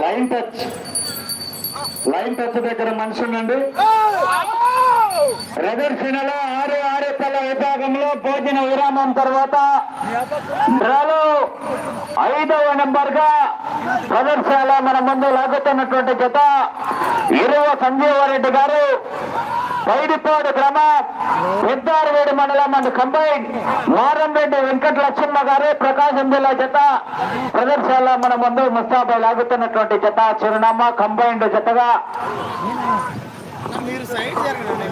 Line touch. Line touch దగ్గర మనిషి ఉండండి. ప్రదర్శనలో ఆరు ఆరు పల్ల విభాగంలో భోజన విరామం తర్వాత డ్రాలో ఐదవ నెంబర్గా ప్రదర్శనలో మన ముందు లాగుతున్నటువంటి జత. ఇరువ సంజీవారెడ్డి గారు. పైడిపాడు గ్రామం పెద్దారవేడి మండలం అండ్ కంబైన్ మారంరెడ్డి వెంకట లక్ష్మణ గారు ప్రకాశం జిల్లా జత ప్రదర్శనలో మన ముందు ముస్తాబై లాగుతున్నటువంటి జత చిరునామా కంబైన్డ్ జతగా మీరు సైడ్ జరగండి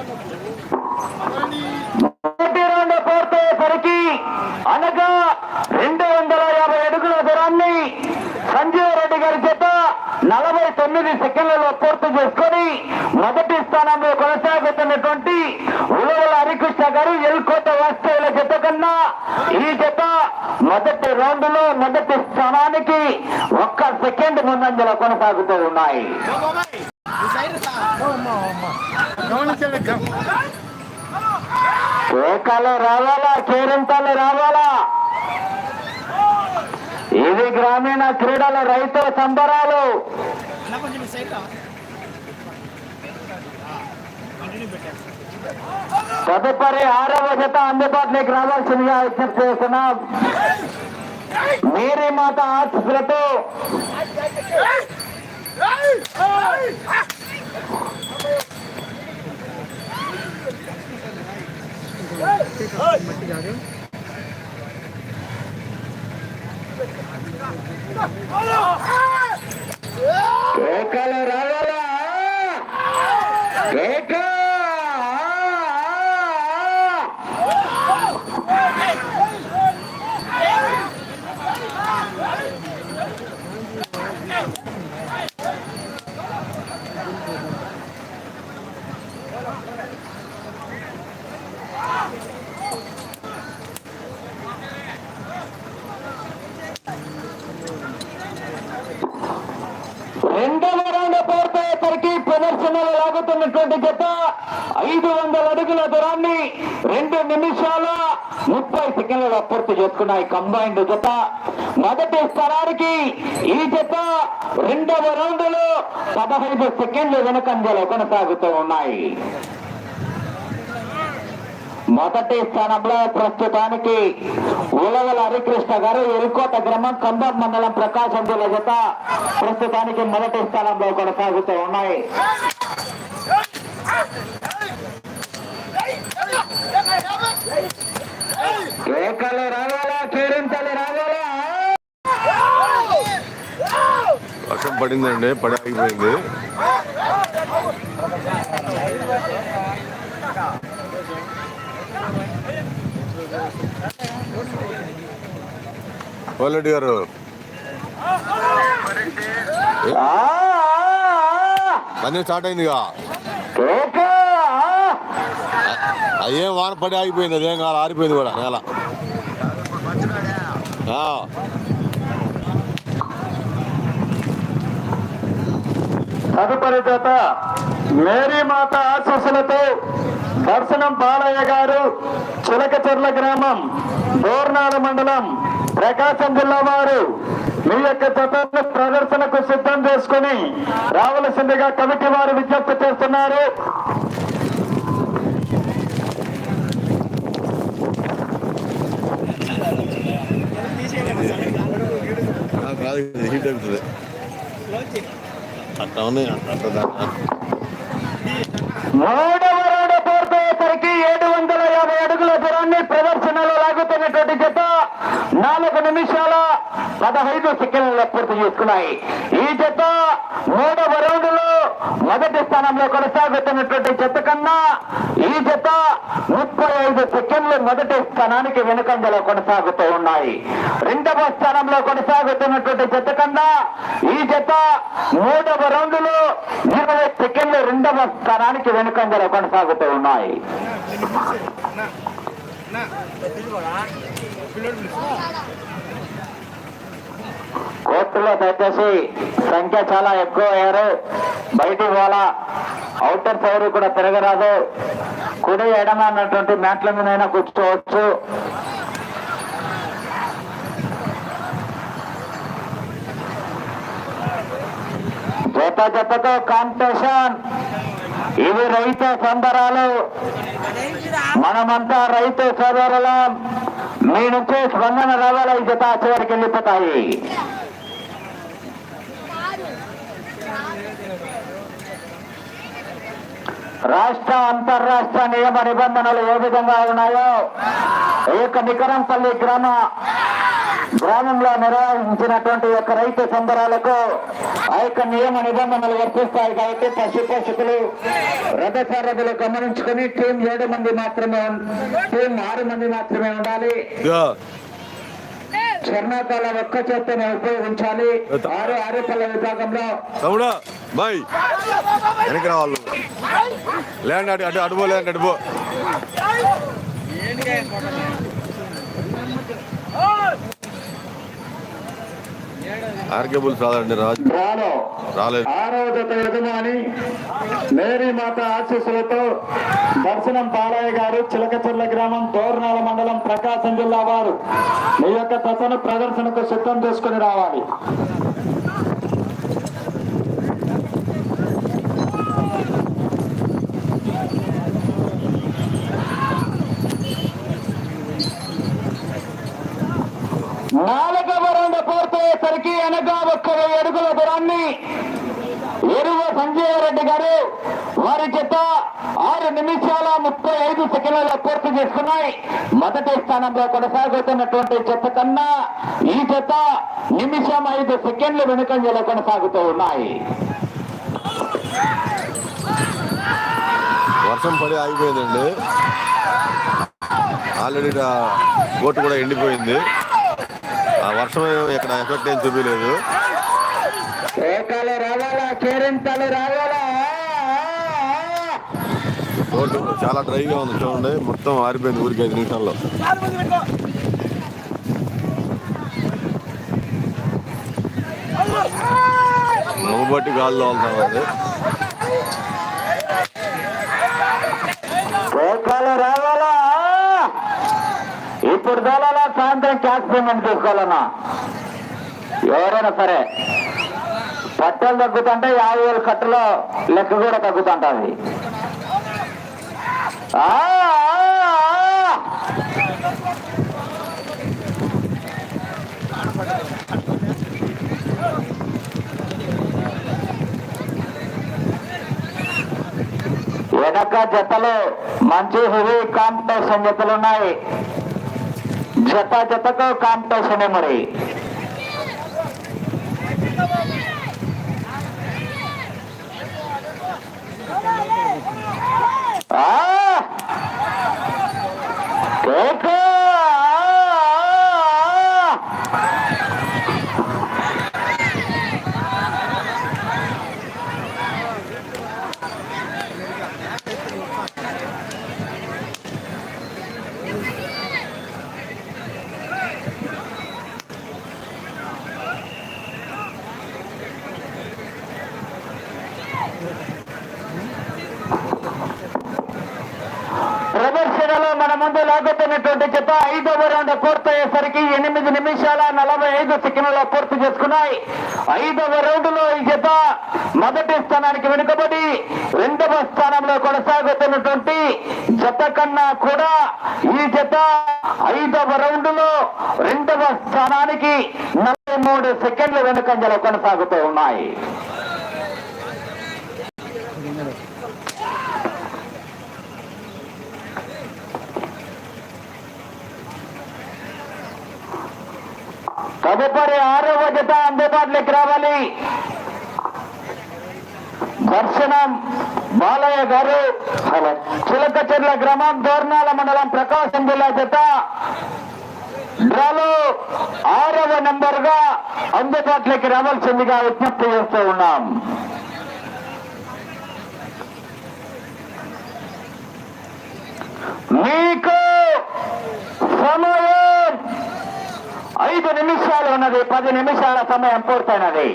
సైడ్ మొదటి రౌండ్ పూర్తయ్యేసరికి అనగా రెండు వందల యాభై అడుగుల దూరాన్ని సంజీవ్ రెడ్డి గారి చేత నలభై తొమ్మిది సెకండ్లలో పూర్తి చేసుకొని మొదటి స్థానంలో కొనసాగుతున్నటువంటి ఉలవల హరికృష్ణ గారు ఎల్కోట వాస్తవుల జత కన్నా ఈ జత మొదటి రౌండ్లో మొదటి స్థానానికి ఒక్క సెకండ్ ముందంజలో కొనసాగుతూ ఉన్నాయి. సైడ్ రావాలా? కేరింతలు రావాలా? ఇది గ్రామీణ క్రీడల రైతు సంబరాలు. తదుపరి ఆరవ జత అందుబాటులోకి రావాల్సిందిగా విజ్ఞప్తి చేస్తున్నాం. మీరీ మాత ఆర్ట్స్ కేకలు రావాలా కేక రెండవ రౌండ్ పూర్తయ్యేసరికి ప్రదర్శనలు జత ఐదు వందల అడుగుల దూరాన్ని రెండు నిమిషాల ముప్పై సెకండ్లలో పూర్తి చేసుకున్నాయి. కంబైన్డ్ జత మొదటి స్థలానికి ఈ జత రెండవ రౌండ్లో పదహైదు సెకండ్లు వెనుకంజలో కొనసాగుతూ ఉన్నాయి. మొదటి స్థానంలో ప్రస్తుతానికి ఉలవల హరికృష్ణ గారు ఎరుకోట గ్రామం కంబం మండలం ప్రకాశం జిల్లా జత ప్రస్తుతానికి మొదటి స్థానంలో కొనసాగుతూ ఉన్నాయి. కేకలు రావాలా కేరింతలు రావాలా వర్షం పడిందండి పడి ఆగిపోయింది కోలరెడ్డి గారు పని స్టార్ట్ అయిందిగా కేక అదేం వాన పడి ఆగిపోయింది అదేం కాదు ఆరిపోయింది కూడా నేల. తదుపరి జత మేరీ మాత ఆశీస్సులతో దర్శనం బాలయ్య గారు చిలకచెర్ల గ్రామం దోర్నాల మండలం ప్రకాశం జిల్లా వారు. మీ యొక్క జతను ప్రదర్శనకు సిద్ధం చేసుకుని రావలసిందిగా కమిటీ వారు విజ్ఞప్తి చేస్తున్నారు ఆ, కాదు హీట్ అవుతుంది. అట్లా ఉన్నాయి అట్లా మూడవ రౌండ్ పూర్తయ్యేసరికి ఏడు వందల యాభై అడుగుల దూరాన్ని ప్రదర్శనలో లాగుతున్నటువంటి జత. నాలుగు నిమిషాలు పదహైదు సెకండ్లలో పూర్తి చేసుకున్నాయి ఈ జత మూడవ రౌండ్లో మొదటి స్థానంలో కొనసాగుతున్నటువంటి జత కన్నా ఈ జత ముప్పై ఐదు సెకండ్లు మొదటి స్థానానికి వెనుకంజలో కొనసాగుతూ ఉన్నాయి రెండవ స్థానంలో కొనసాగుతున్నటువంటి జత కన్నా ఈ జత మూడవ రౌండ్లో ఇరవై సెకండ్లు రెండవ స్థానానికి వెనుకంజలో కొనసాగుతూ ఉన్నాయి కోర్టులో దయచేసి సంఖ్య చాలా ఎక్కువ అయ్యారు బయటికి పోలా అవుటర్ సైడ్ కూడా తిరగరాదు. కుడి ఎడమ అన్నటువంటి మ్యాట్ల మీద కూర్చోవచ్చు. జత జతతో కాంపిటీషన్. ఇవి రైతు సంబరాలు. మనమంతా రైతు సోదరులం. మీ నుంచి స్పందన రావాలి? ఈ జత చివరికి వెళ్ళిపోతాయి. రాష్ట్ర అంతర్రాష్ట్ర నియమ నిబంధనలు ఏ విధంగా ఉన్నాయో ఈ యొక్క నికరంపల్లి గ్రామ గ్రామంలో నిర్వహించినటువంటి యొక్క రైతు సంబరాలకు ఆ యొక్క నియమ నిబంధనలు వర్తిస్తాయి కాబట్టి పశు పోషకులు రథసారథులు గమనించుకుని టీం ఏడు మంది మాత్రమే టీం ఆరు మంది మాత్రమే ఉండాలి. స్వర్ణాకాల ఒక్క చేత్తని ఉపయోగించాలి. ఆరు ఆరు పళ్ళ విభాగంలో తమ్ముడా బాయ్. వెనక్కి రావాలి లేండి అటు అటు అడుపో లేదంటే అడుపో ఆర్కేబుల్ రాదండి రాజు రాలో రాలేదు ఆరవ జత యజమాని మేరీ మాత ఆశీస్సులతో దర్శనం పాలయ్య గారు చిలకచెర్ల గ్రామం తోరణాల మండలం ప్రకాశం జిల్లా వారు. మీ యొక్క దశను ప్రదర్శనకు సిద్ధం చేసుకుని రావాలి నాలుగవ రౌండ్ పూర్తయ్యేసరికి ఒక్క వెయ్యి అడుగుల దూరాన్ని ఎరువ సంజీవ రెడ్డి గారు వారి చేత ఆరు నిమిషాల ముప్పై ఐదు సెకండ్లలో పూర్తి చేసుకున్నాయి. మొదటి స్థానంలో కొనసాగుతున్నటువంటి చెత్త కన్నా ఈ చెత్త నిమిషం ఐదు సెకండ్లు వెనుకంజలో కొనసాగుతూ ఉన్నాయి. వర్షం పడి ఆగిపోయిందండి. ఆల్రెడీ కోర్టు కూడా ఎండిపోయింది. ఆ వర్షం ఇక్కడ ఎఫెక్ట్ ఏం చూపించలేదు రోడ్డు చాలా డ్రైగా ఉంది చూడండి. మొత్తం ఆరిపోయింది ఊరికి ఐదు నిమిషాల్లో. నవ్వుబట్టి గాల్లో వెళ్తామండి ఏకాలు రావాలా ఇప్పుడు దోలాలా సాయంత్రం క్యాష్ పేమెంట్ తీసుకోవాలన్నా ఎవరైనా సరే పట్టలు తగ్గుతుంటే యాభై వేల కట్టలో లెక్క కూడా తగ్గుతుంటుంది. వెనక జతలు మంచి హెవీ కాంపిటేషన్ జతలు ఉన్నాయి. జత జతకు కాంపిటీషన్ మరి ఆ! కేక! ప్రదర్శనలో మన ముందు లాగుతున్నటువంటి జత ఐదవ రౌండ్ పూర్తయ్యేసరికి ఎనిమిది నిమిషాల నలభై ఐదు సెకండ్లలో పూర్తి చేసుకున్నాయి. ఐదవ రౌండ్లో ఈ జత మొదటి స్థానానికి వెనుకబడి రెండవ స్థానంలో కొనసాగుతున్నటువంటి జత కన్నా కూడా ఈ జత ఐదవ రౌండ్లో రెండవ స్థానానికి నలభై మూడు సెకండ్ల వెనుకంజలో కొనసాగుతూ ఉన్నాయి. తదుపరి ఆరవ జత అందుబాటులోకి రావాలి. దర్శనం బాలయ్య గారు. చిలకచెర్ల గ్రామం దోర్నాల మండలం ప్రకాశం జిల్లా జత. డ్రాలో ఆరవ నంబర్గా అందుబాటులోకి రావాల్సిందిగా విజ్ఞప్తి చేస్తూ ఉన్నాం. మీకు ఐదు నిమిషాలు ఉన్నది పది నిమిషాల సమయం పూర్తయినది.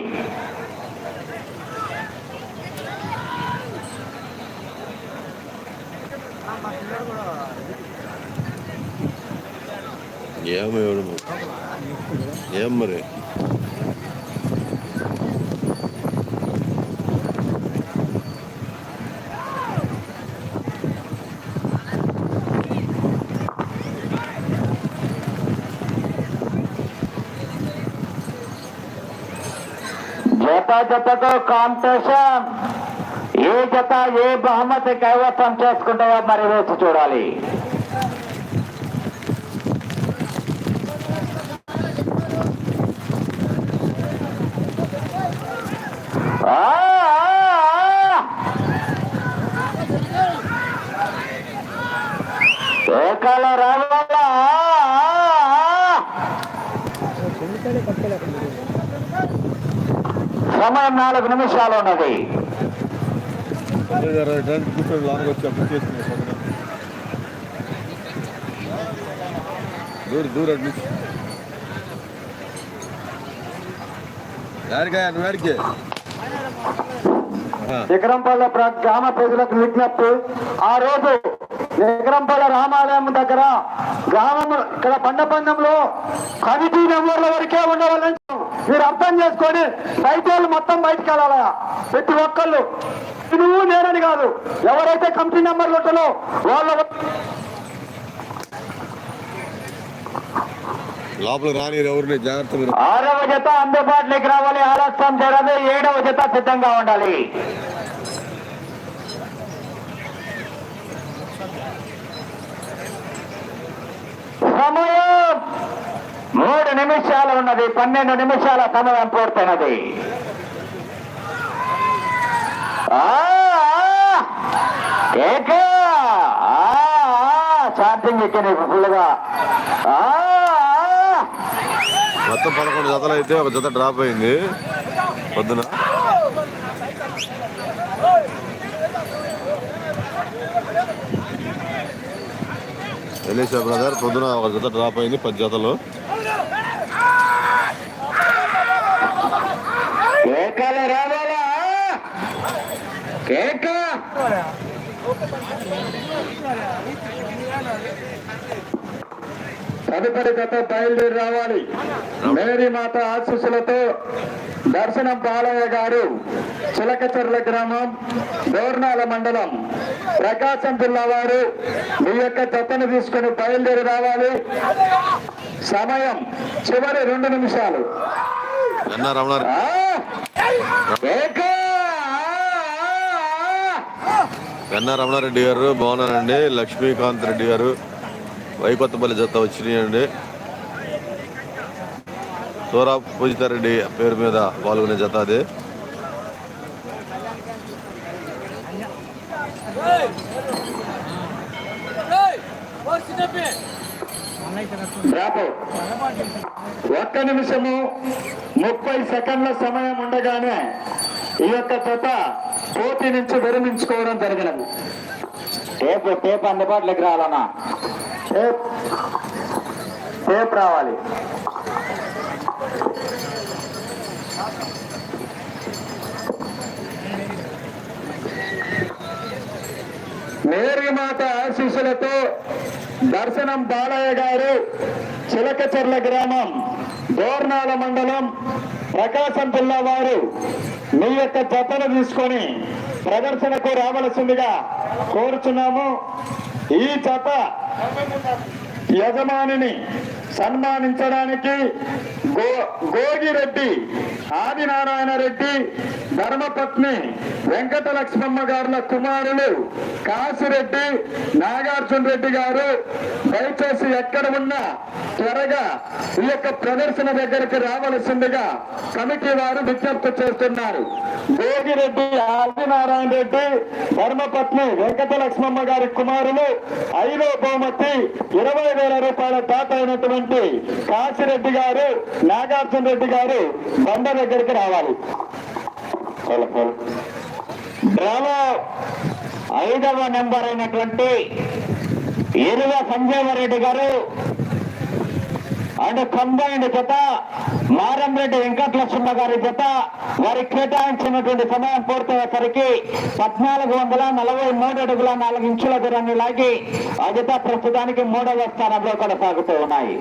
ఏమో ఏం మరి? జత జతతో కాంపిటీషన్. ఏ జత ఏ బహుమతి కైవసం చేసుకుంటాయో మరి వేసి చూడాలి. ఏ ఆ, ఏకాల ఆ, ఆ, ఆ. సమయం నాలుగు నిమిషాలు ఉన్నది. దూర దూర విక్రంపల్లె గ్రామ ప్రజలకు విజ్ఞప్తి. ఆ రోజు విక్రంపల్లె రామాలయం దగ్గర గ్రామం ఇక్కడ పండ పందెంలో కమిటీ మెంబర్ల వరకే ఉండవాలని. మీరు అర్థం చేసుకొని రైతులు మొత్తం బయటకు వెళ్ళాలా? ప్రతి ఒక్కళ్ళు నువ్వు నేనని కాదు. ఎవరైతే కమిటీ నెంబర్లు ఉంటారో వాళ్ళ లోపల రాని ఎవరిని జాగ్రత్త ఆరవ జత అందుబాటులోకి రావాలి. ఆలస్యం జరగదు ఏడవ జత సిద్ధంగా ఉండాలి. సమయం మూడు నిమిషాలు ఉన్నది పన్నెండు నిమిషాల సమయం పూర్తయినది. ఆ, ఛార్జింగ్ ఎక్కింది ఫుల్గా మొత్తం పదకొండు జతలు అయితే ఒక జత డ్రాప్ అయింది. పొద్దున. వెళ్ళేసా బ్రదర్? పొద్దున ఒక జత డ్రాప్ అయింది పది జతలు. కేకలు రావాలా? కేక! తదుపరి గత బయలుదేరి రావాలి. మేరీ మాత ఆశీస్సులతో దర్శనం పాలయ్య గారు చిలకచెర్ల గ్రామం దోర్నాల మండలం ప్రకాశం జిల్లా వారు మీ యొక్క జతను తీసుకుని బయలుదేరి రావాలి. సమయం చివరి రెండు నిమిషాలు. ఎన్న రమణారెడ్డి గారు బాగున్నారండి లక్ష్మీకాంత్ రెడ్డి గారు వైకొత్తపల్లి జత వచ్చినాయండి. సూరా పూజితారెడ్డి పేరు మీద పాల్గొనే జత అది. బ్రావో. ఒక్క నిమిషము ముప్పై సెకండ్ల సమయం ఉండగానే ఈ యొక్క జత పోటీ నుంచి విరమించుకోవడం జరిగినది. టేప్ టేప్ అందుబాటులోకి రావాలన్నా. టేప్ టేప్ రావాలి. మేరీ మాత ఆశీస్సులతో దర్శనం బాలయ్య గారు చిలకచెర్ల గ్రామం గోర్నాల మండలం ప్రకాశం జిల్లా వారు. మీ యొక్క జతను తీసుకొని ప్రదర్శనకు రావలసిందిగా కోరుచున్నాము. ఈ జత యజమానిని సన్మానించడానికి గో గోగిరెడ్డి ఆదినారాయణ రెడ్డి ధర్మపత్ని వెంకట లక్ష్మమ్మ గారుల కుమారులు కాసిరెడ్డి నాగార్జున రెడ్డి గారు దయచేసి ఎక్కడ ఉన్నా త్వరగా ఈ యొక్క ప్రదర్శన దగ్గరికి రావలసిందిగా కమిటీ వారు విజ్ఞప్తి చేస్తున్నారు. గోగిరెడ్డి ఆదినారాయణ రెడ్డి ధర్మపత్ని వెంకట లక్ష్మమ్మ గారి కుమారులు ఐదో బహుమతి ఇరవై వేల రూపాయల దాత అయినటువంటి కాశిరెడ్డి గారు నాగార్జున రెడ్డి గారు బండ దగ్గరికి రావాలి. డ్రాలో ఐదవ నెంబర్ అయినటువంటి ఇరువ సంజీవరెడ్డి గారు అండ్ కంబైన్డ్ జత మారంరెడ్డి వెంకటలక్ష్మ గారి జత వారి కేటాయించినటువంటి సమయం పూర్తయ్యేసరికి పద్నాలుగు వందల నలభై మూడు అడుగుల నాలుగు ఇంచుల దూరాన్ని లాగి ఆ జత ప్రస్తుతానికి మూడవ స్థానంలో కొనసాగుతూ ఉన్నాయి.